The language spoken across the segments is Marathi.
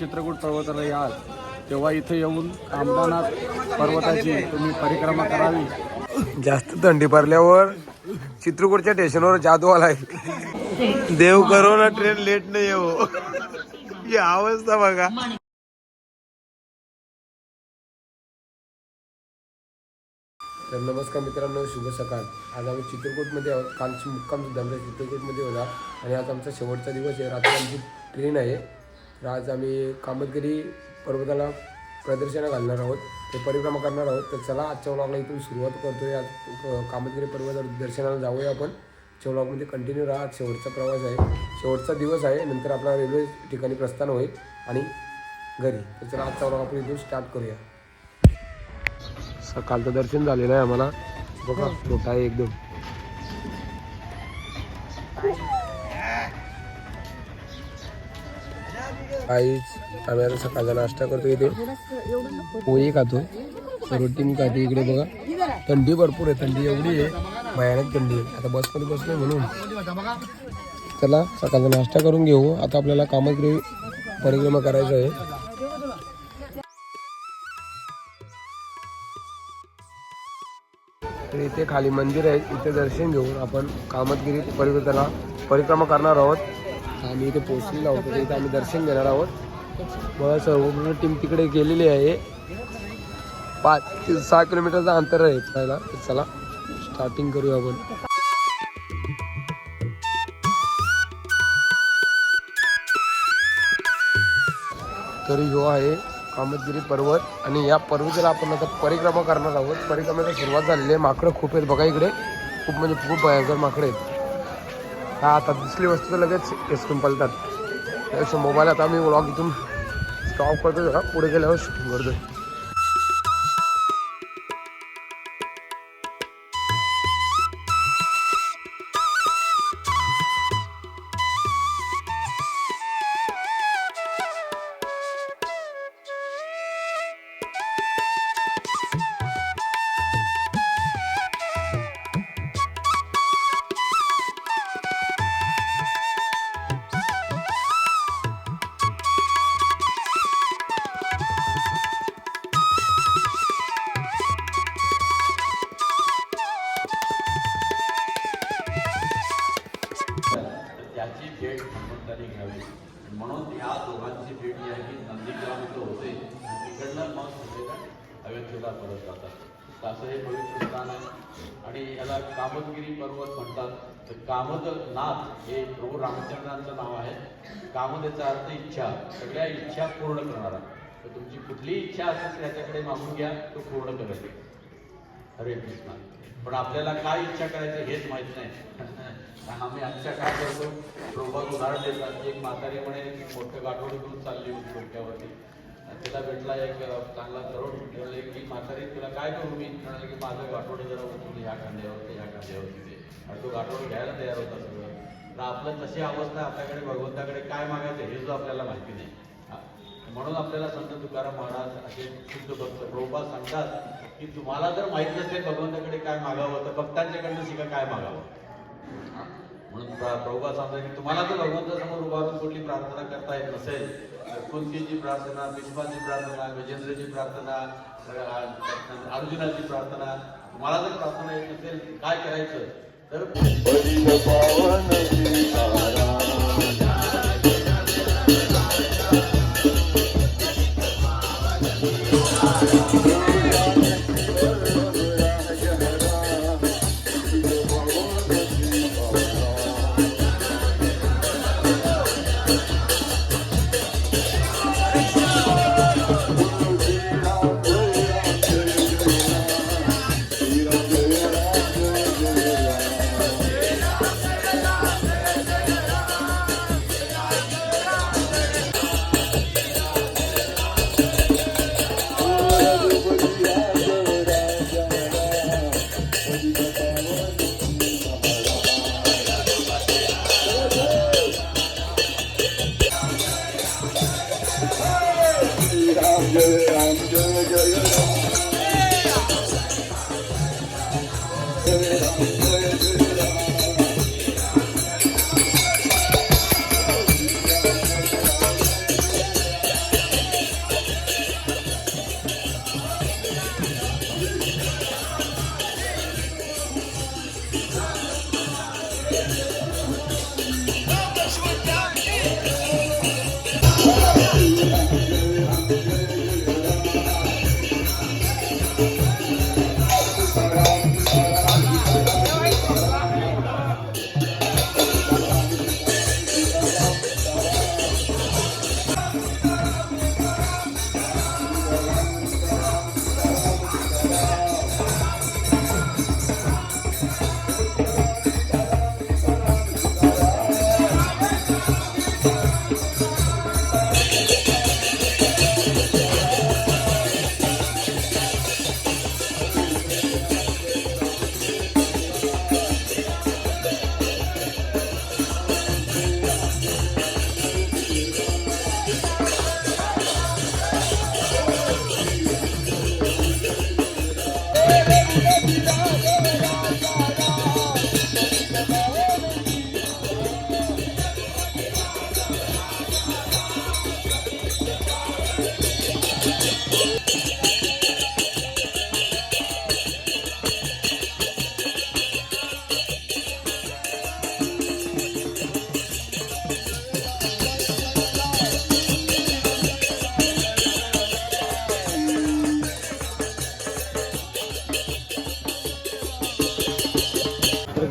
चित्रकूट पर्वताला याल तेव्हा इथे येऊन अंबानाथ पर्वताची तुम्ही परिक्रमा करावी. जास्त थंडी पडल्यावर चित्रकूटच्या स्टेशनवर जादू आलाय. देव करो ना ट्रेन लेट नाही येऊ हो. ही. अवस्था बघा. तर नमस्कार मित्रांनो शुभ सकाळ. आज आम्ही चित्रकूटमध्ये आहोत. कालची मुक्काम सुद्धा आमच्या चित्रकूटमध्ये होता आणि आज आमचा शेवटचा दिवस आहे. रात्री आमची ट्रेन आहे. तर आज आम्ही कामतगिरी पर्वताला प्रदर्शनं घालणार आहोत. ते परिक्रमा करणार आहोत. तर चला आजच्या व्लॉगला इथून सुरुवात करतोय. आज अ, कामतगिरी पर्वतावर दर्शनाला जाऊया आपण. आजच्या व्लॉगमध्ये कंटिन्यू राहा. आज शेवटचा प्रवास आहे. शेवटचा दिवस आहे. नंतर आपला रेल्वे ठिकाणी प्रस्थान होईल. आणि घरी. तर चला आजचा व्लॉग आपण इथून स्टार्ट करूया. सकाळचं दर्शन झालेलं आहे आम्हाला. बघा छोटा आहे एकदम. काहीच आम्ही आता सकाळचा नाश्ता करतो इथे. पोहे खातो. रोटी मी खाते इकडे बघा. थंडी भरपूर आहे थंडी एवढी आहे. भयानक थंडी आहे. आता बसमध्ये बसलो म्हणून. चला सकाळचा नाश्ता करून घेऊ. आता आपल्याला कामगिरी परिक्रमा करायचं आहे. तर इथे खाली मंदिर आहे. इथे दर्शन घेऊन आपण कामतगिरी पर्वताला परिक्रमा करणार आहोत. आम्ही इथे पोहोचलेलो आहोत तर इथे आम्ही दर्शन घेणार आहोत. बघा सर्व टीम तिकडे गेलेली आहे. पाच ते सहा किलोमीटरचं अंतर आहे. पहिला चला. स्टार्टिंग करूया आपण. तर ह्यो आहे कामतगिरी पर्वत आणि या पर्वताला आपण आता परिक्रमा करणार आहोत. परिक्रमेला सुरुवात झालेली आहे. माकडं खूप आहेत बघा इकडे. खूप म्हणजे खूप भयंकर माकडे आहेत. हा आता दुसरी वस्तू तर लगेच हेसकून पलतात त्यापेक्षा मोबाईल आता मी व्लॉग इथून स्टॉप करतो जरा. पुढे गेल्यावर शूटिंग करतो म्हणून या दोघांची भेट जी आहे. की नंदीग्राम इथं होते. तिकडनं मग सगळेजण अयोध्येला परत जातात. तर असं हे पवित्र स्थान आहे. आणि याला कामदगिरी पर्वत म्हणतात. तर कामदनाथ हे प्रभू रामचंद्रांचं नाव आहे. कामदेचा अर्थ इच्छा. सगळ्या इच्छा पूर्ण करणारा. तर तुमची कुठलीही इच्छा असेल त्याच्याकडे मागून घ्या. तो पूर्ण करेल. हरे कृष्णा. पण आपल्याला काय इच्छा करायची हेच माहीत नाही. आम्ही आजच्या काय करतो? प्रभूत उदाहरण देतात. एक म्हातारी म्हणे मोठं गाठोड घेऊन चालली होती डोक्यावरती. तिला भेटला एक चांगला तरुण म्हटले की म्हातारी तुला काय करू मी? म्हणाले की माझं गाठोडे जरा उचलून ह्या खांद्यावरती ह्या खांद्यावरती ते आणि तो गाठोड घ्यायला तयार होता सगळं. तर आपलं तशी अवस्था आपल्याकडे भगवंताकडे काय मागायचं हे जो आपल्याला माहिती नाही. म्हणून आपल्याला संत तुकाराम महाराज असे शुद्ध भक्त प्रभुपा सांगतात की तुम्हाला जर माहीत नसेल भगवंताकडे काय मागावं तर भक्तांच्याकडनं शिका काय मागावं. म्हणून प्रभुपा सांगतात की तुम्हाला जर भगवंतासमोर उभारून कुठली प्रार्थना करता येत नसेल तर कुंतीची प्रार्थना भीष्माची प्रार्थना गजेंद्रची प्रार्थना अर्जुनाची प्रार्थना तुम्हाला जर प्रार्थना येत नसेल काय करायचं? तर gören, gören, gören.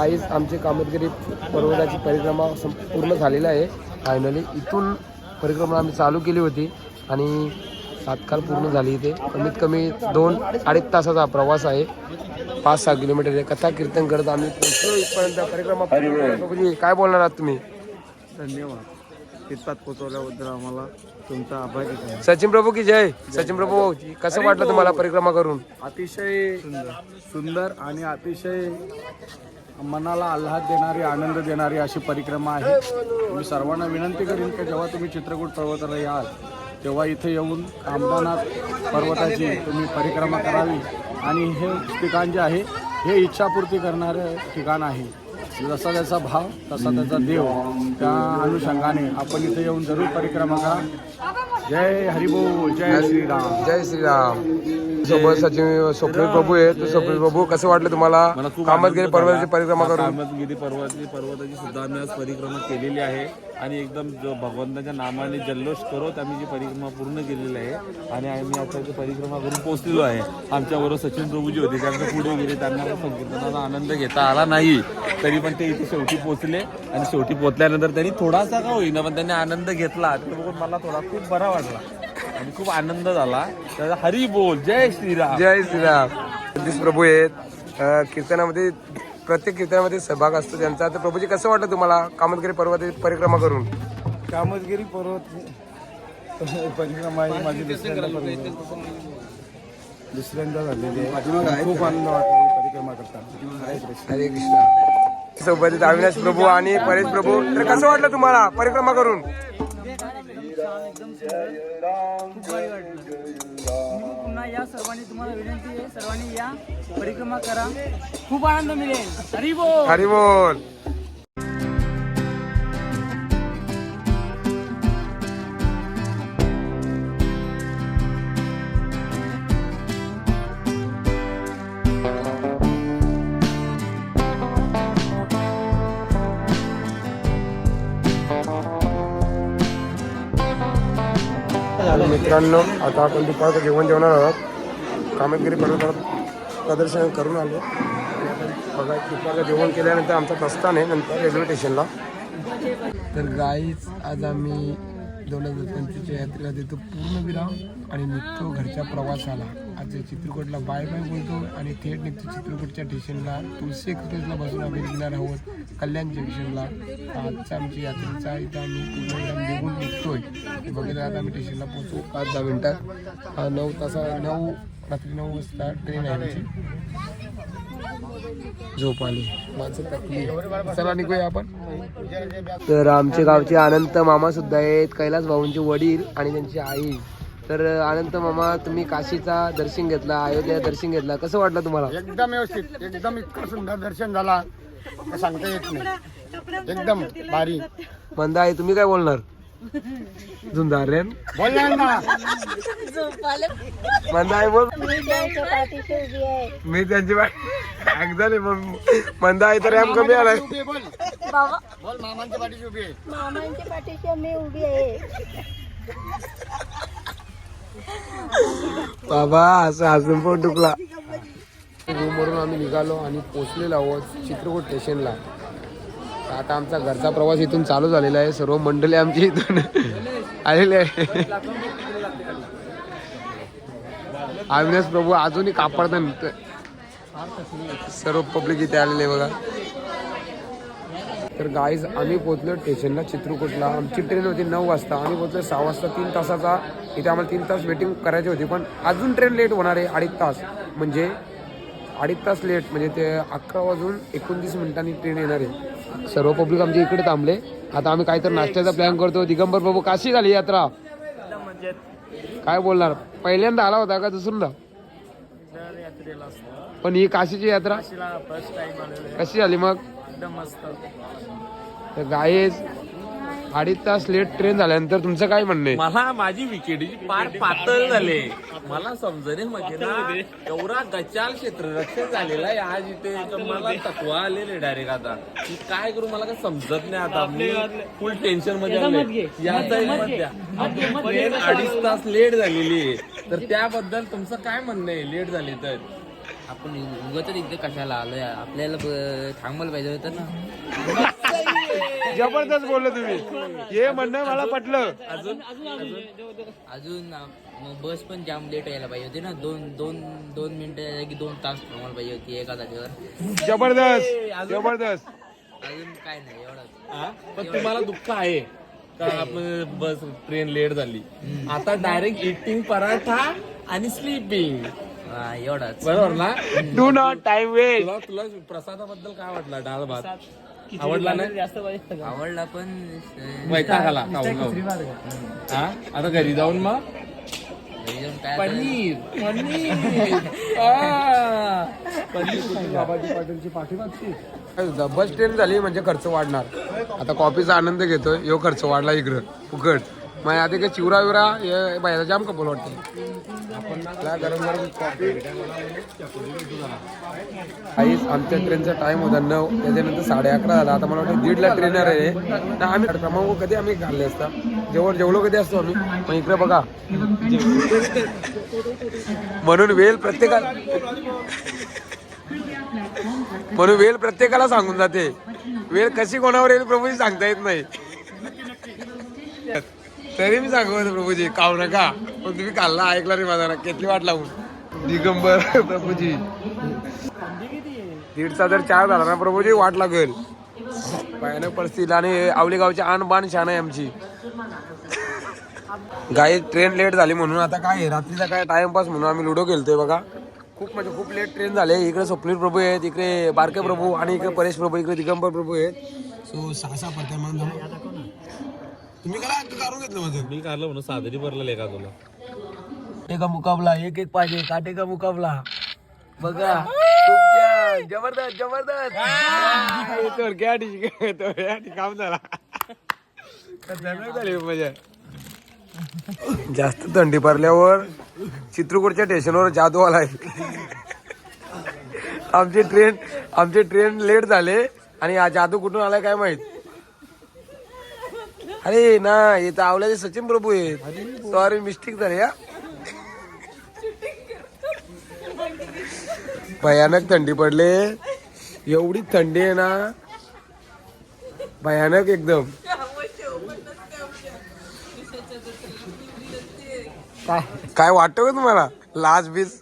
गाईज आमची कामतगिरी पर्वताची परिक्रमा सं- पूर्ण झालेली आहे. फायनली इथून परिक्रमा आम्ही चालू केली होती आणि तात्काळ पूर्ण झाली इथे. कमीत कमी दोन अडीच तासाचा प्रवास आहे. पाच सहा किलोमीटर आहे. कथा कीर्तन करत आम्ही पोहोचलो इथपर्यंत. परिक्रमा पूर्ण काय बोलणार आहात तुम्ही? धन्यवाद. इथपात पोचवल्याबद्दल आम्हाला तुमचा आभार सचिन प्रभू की जय. सचिन प्रभू कसं वाटलं तुम्हाला परिक्रमा करून? अतिशय सुंदर आणि अतिशय मनाला आल्हाद देणारी आनंद देणारी अशी परिक्रमा आहे. मी सर्वांना विनंती करीन की जेव्हा तुम्ही चित्रकूट पर्वताला याल तेव्हा इथे येऊन कामदानाथ पर्वताची तुम्ही परिक्रमा करावी. आणि हे ठिकाण जे आहे हे इच्छापूर्ती करणारं ठिकाण आहे. जसा त्याचा भाव तसा त्याचा देव त्या अनुषंगाने आपण इथे येऊन जरूर परिक्रमा करा. जय हरिभो जय श्रीराम. जय श्रीराम. सोबत सचिन स्वप्नील प्रभू आहे तर स्वप्नील प्रभू कसं वाटलं तुम्हाला? कामतगिरी पर्वताची परिक्रमा करून. कामतगिरी पर्वताची पर्वताची सुद्धा आम्ही आज परिक्रमा केलेली आहे. आणि एकदम जो भगवंताच्या नामाने जल्लोष करत आम्ही जी परिक्रमा पूर्ण केलेली आहे. आणि आम्ही आता परिक्रमा करून पोहोचलेलो आहे. आमच्याबरोबर सचिन प्रभूजी होते त्यांच्या पुढे गेले. त्यांना संकीर्तनाचा आनंद घेता आला नाही. तरी पण ते इथे शेवटी पोहोचले. आणि शेवटी पोहोचल्यानंतर त्यांनी थोडासा का होईना पण त्यांनी आनंद घेतला. ते बघून मला थोडा खूप बरा वाटला. आणि खूप आनंद झाला. तर हरी बोल. जय श्रीराम. जय श्रीराम. जगदीश प्रभू आहेत. अं, कीर्तनामध्ये प्रत्येक कीर्तनामध्ये सहभाग असतो त्यांचा. तर प्रभूजी कसं वाटलं तुम्हाला कामतगिरी पर्वताची परिक्रमा करून? कामतगिरी पर्वत परिक्रमा ही माझी दुसऱ्यांदा परिक्रमा. दुसऱ्यांदा झालेली आहे. खूप आनंद वाटला ही परिक्रमा कृष्ण. हरे कृष्णा. सोबत आहेत अविनाश प्रभू आणि परेश प्रभू. तर कसं वाटलं तुम्हाला परिक्रमा करून? एकदम पुन्हा या सर्वांनी तुम्हाला विनंती आहे. सर्वांनी या परिक्रमा करा. खूप आनंद मिळेल. हरी बोल. हरी बोल. मित्रांनो आता आपण दुपारचं जेवण जेवणार आहोत. कामतगिरी पर्वतावर प्रदर्शन करून आलो. बघा दुपारचं जेवण केल्यानंतर आमचा प्रस्थान आहे नंतर रेल्वे स्टेशनला. तर गाईच आज आम्ही दोन हजार पंचवीसच्या यात्रेला देतो पूर्ण विराम आणि निघतो घरच्या प्रवासाला. आज चित्रकूटला बाय बाय बोलतो आणि थेट निघतो चित्रकूटच्या स्टेशनला तुलसी एक्सप्रेसला बसून आम्ही निघणार आहोत कल्याण जंक्शनला आजचा आमची यात्रेचा इथं आम्ही पूर्ण निघून निघतोय. ते बघत आता आम्ही स्टेशनला पोहोचू पाच दहा मिनटात. हा, नऊ तासा नऊ रात्री नऊ वाजता ट्रेन आहे आमची. झोप आली. माणसं तकली चला निघूया आपण. तर आमच्या गावचे अनंत मामा सुद्धा आहेत. कैलास भाऊंचे वडील आणि त्यांची आई. तर अनंत मामा तुम्ही काशीचा दर्शन घेतला अयोध्या दर्शन घेतला. कसं वाटलं तुम्हाला? एकदम व्यवस्थित. एकदम इतकं सुंदर दर्शन झाला. सांगता येत नाही. एकदम भारी. मंदा आहे तुम्ही काय बोलणार? झुंजारेन बोलणार ना. मंदा आहे बोल. मी त्यांच्या पाठीशी उभी आहे मी त्यांची झाले मग मंदा आहे तर रॅम कमी आलाय. उभी आहे, बोल. बाबा. बोल मामांच्या पाठीशी उभी आहे. मामांच्या पाठीशी मी उभी आहे. बाबा असं अजून पण दुखला रूमवरून आम्ही निघालो आणि पोचलेलो आहोत चित्रकूट स्टेशनला. आता आमचा घरचा प्रवास इथून चालू झालेला आहे. सर्व मंडळी आमची इथून आलेले आहे अविनाश प्रभू अजूनही कापडतात सर्व पब्लिक इथे आलेले आहे बघा. तर गाईज आम्ही पोहोचलो स्टेशनला चित्रकूटला. आमची ट्रेन होती नऊ वाजता. आम्ही पोहोचलो सहा वाजता तीन तासाचा. इथे आम्हाला तीन तास वेटिंग करायची होती पण अजून ट्रेन लेट होणार आहे अडीच तास. म्हणजे अडीच तास लेट म्हणजे ते अकरा वाजून एकोणतीस मिनिटांनी ट्रेन येणार आहे. सर्व पब्लिक आमच्या इकडे थांबले. आता आम्ही काहीतरी नाश्त्याचा प्लॅन करतो. दिगंबर प्रभू काशी झाली यात्रा? काय बोलणार? पहिल्यांदा आला होता का दुसऱ्यांदा? पण ही काशीची यात्रा? कशी झाली मग? तर गायेज अडीच तास लेट ट्रेन झाल्यानंतर तुमचं काय म्हणणं आहे? मला माझी विकेटीची पार पातळ झाले. मला समजणे म्हणजे ना एवढा गचाल क्षेत्ररक्षण झालेला आहे आज इथे तर मला तकवा आलेले डायरेक्ट आता. की काय करू मला काय समजत नाही आता. मी फुल टेन्शनमध्ये. याचा ट्रेन अडीच तास लेट झालेली आहे. तर त्याबद्दल तुमचं काय म्हणणं आहे? लेट झाली तर. आपण उगत इकडे कशाला आलोय? आपल्याला थांबवायला पाहिजे होतं ना. जबरदस्त बोललो तुम्ही. हे म्हणणं मला पटलं. अजून मग बस पण जाम लेट यायला पाहिजे होती ना. दोन दोन दोन मिनिटं की दोन तास थांबायला पाहिजे होती एका जागेवर. जबरदस्त जबरदस्त. अजून काय नाही एवढंच. हा? पण तुम्हाला दुःख आहे का आपण बस ट्रेन लेट झाली? आता डायरेक्ट इटिंग पराठा आणि स्लीपिंग एवढाच. बरोबर ना? डू नॉट टाइम वेस्ट तुला तुला प्रसादाबद्दल काय वाटला? डाळ भात? आवडला नाही? जास्त पाहिजे आवडला पण वैताग आला. खाऊन खाऊन. हा? आता घरी जाऊन मग? घरी जाऊन काय आता- पनीर. पनीर. आ, पनीर बाबाजी पाटीलची पाठीमागची. बस ट्रेन झाली म्हणजे खर्च वाढणार. आता कॉफीचा आनंद घेतोय. यो खर्च वाढला इकडं. फुकट मग आता काही चिवरा विरा हे बाहेर जाम कपल वाटते. आपल्याला गरम गरम कॉफी काहीच आमच्या ट्रेनचा टाइम होता नऊ त्याच्यानंतर साडे अकरा झाला. आता मला वाटतं दीडला ट्रेनर आहे तर आम्ही क्रमांक कधी आम्ही घालले असता? जेवढ जेवढं कधी असतो आम्ही? मग इकडे बघा. म्हणून वेळ प्रत्येकाला म्हणून वेळ प्रत्येकाला सांगून जाते. वेळ कशी कोणावर येईल प्रभूजी सांगता येत नाही. तरी मी सांगू प्रभूजी काव नका. पण तुम्ही कालला ऐकला रे माझा किती वाट लावून. दिगंबर प्रभूजी. दीडचा जर चार झाला ना प्रभूजी वाट लागेल. भयानक परिस्थिती. आणि आवली गावची आण बाण शान आहे आमची. गाई ट्रेन लेट झाली म्हणून. आता काय आहे, रात्रीचा काय टाइमपास म्हणून आम्ही लुडो खेळतोय बघा. खूप म्हणजे खूप लेट ट्रेन झाले. इकडे स्वप्नील प्रभू आहेत इकडे बारके प्रभू आणि इकडे परेश प्रभू इकडे दिगंबर प्रभू आहेत. सो सहा सहा पडते तुम्ही काय काढून घेतलं माझं. मी काढलं म्हणून सादरी भरलेलं का तुला? काटे का मुकाबला? एक एक पाहिजे. काटे का मुकाबला? बघा. छान. जबरदस्त जबरदस्त. थोडक्या थोडक्या काम झाला झाली मजा जास्त थंडी पडल्यावर चित्रकूटच्या स्टेशनवर जादू आलाय आमची ट्रेन आमची ट्रेन लेट झाले आणि हा जादू कुठून आलाय काय माहीत? अरे ना हे तर आवल्याचे सचिन प्रभू आहेत. सॉरी मिस्टेक झाली हा. भयानक थंडी पडले. एवढी थंडी आहे ना. भयानक एकदम. काय? वाटतं का तुम्हाला? लाज बीस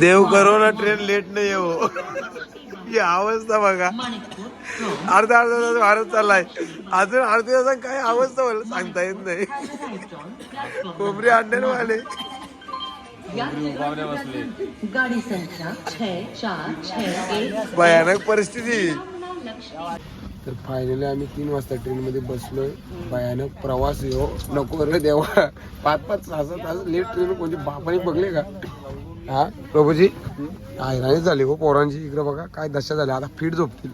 देव करो ना ट्रेन लेट नाही येऊ ही अवस्था बघा. अर्धा अर्धा तास भारत चाललाय. अजून अर्ध्या तासात काय अवस्था मला सांगता येत नाही. कोबरी आणले वाले. भयानक परिस्थिती. तर फायनली आम्ही तीन वाजता ट्रेनमध्ये बसलोय. भयानक प्रवास हो. नको रे देवा. पाच पाच सहा सहा तास लेट ट्रेन कोणते बापाने बघले का? हा? प्रभूजी? हैराणी झाली हो पोरांची इकडे बघा काय दशा झाल्या आता फिट झोपतील.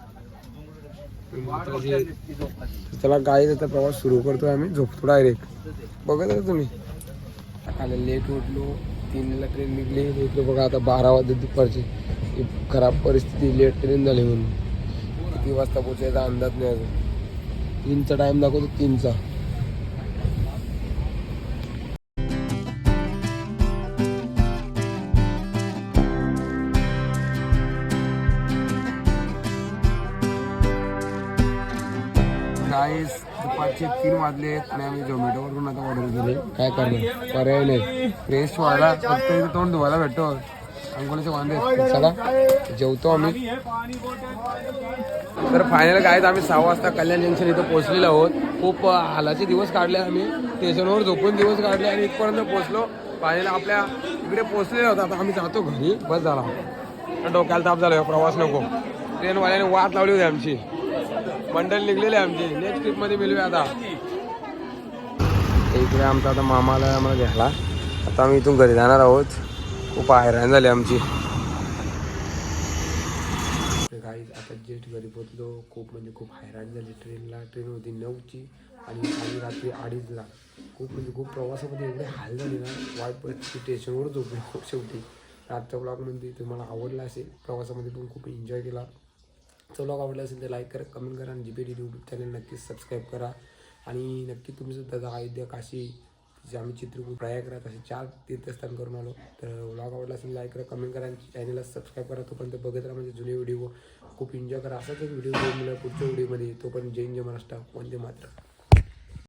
चला गाडी त्याचा प्रवास सुरू करतोय आम्ही झोपतो डायरेक्ट बघत आहे तुम्ही? आले लेट उठलो तीनला ट्रेन निघली इकडे बघा आता बारा वाजता दुपारची. खराब परिस्थिती लेट ट्रेन झाली म्हणून. किती वाजता पोचायचा अंदाज नाही अजून. तीनचा टाइम दाखवतो तीनचा. गाईस तीन वाजले आणि आम्ही झोमॅटोवरून आता ऑर्डर केली काय करणार? पर्याय नाही. फ्रेश व्हायला फक्त इथे तोंड धुवायला भेटतो. अंघोळीचे वांदे चला जेवतो आम्ही. तर फायनल काय आम्ही सहा वाजता कल्याण जंक्शन इथं पोहोचलेलो आहोत. खूप हालाचे दिवस काढले आम्ही. स्टेशनवर झोपून दिवस काढले आणि इथपर्यंत पोहोचलो. फायनल आपल्या इकडे पोहोचलेलो होतो आता आम्ही जातो घरी. बस झाला. डोक्याला ताप झाला. प्रवास नको. ट्रेनवाल्याने वाट लावली होती आमची. बंडल निघलेले आहे आमची. नेक्स्ट ट्रिपमध्ये मिळूया आता. इकडे आमचा आता मामाला आम्हाला घ्यायला. आता आम्ही इथून घरी जाणार आहोत. खूप हैराण झाली आमची. काही आता जेट घरी पोचलो खूप म्हणजे खूप हैराण झाली. ट्रेनला ट्रेन होती नऊची आणि आम्ही रात्री अडीचला. खूप म्हणजे खूप प्रवासामध्ये एवढे हाल झाले ना वाईट परिस्थिती टेन्शनवर झोपलो शेवटी. रातचा ब्लॉगमध्ये तुम्हाला आवडला असेल प्रवासामध्ये पण खूप एन्जॉय केला. तो ब्लॉग आवडला असेल तर लाईक करा कमेंट करा आणि G P D YouTube channel नक्कीच सबस्क्राईब करा. आणि नक्की तुम्ही सुद्धा जा अयोध्या काशी जे आम्ही चित्रकूट प्रयागराज असे चार तीर्थस्थान करून आलो. तर व्लॉग आवडला असेल लाईक करा कमेंट करा आणि चॅनलला सबस्क्राईब करा. तोपर्यंत बघत राहा म्हणजे जुने व्हिडिओ खूप एन्जॉय करा. असाच एक व्हिडिओ घेऊन पुढच्या व्हिडिओमध्ये तोपर्यंत जैन जय महाराष्ट्र. वंदे मात्र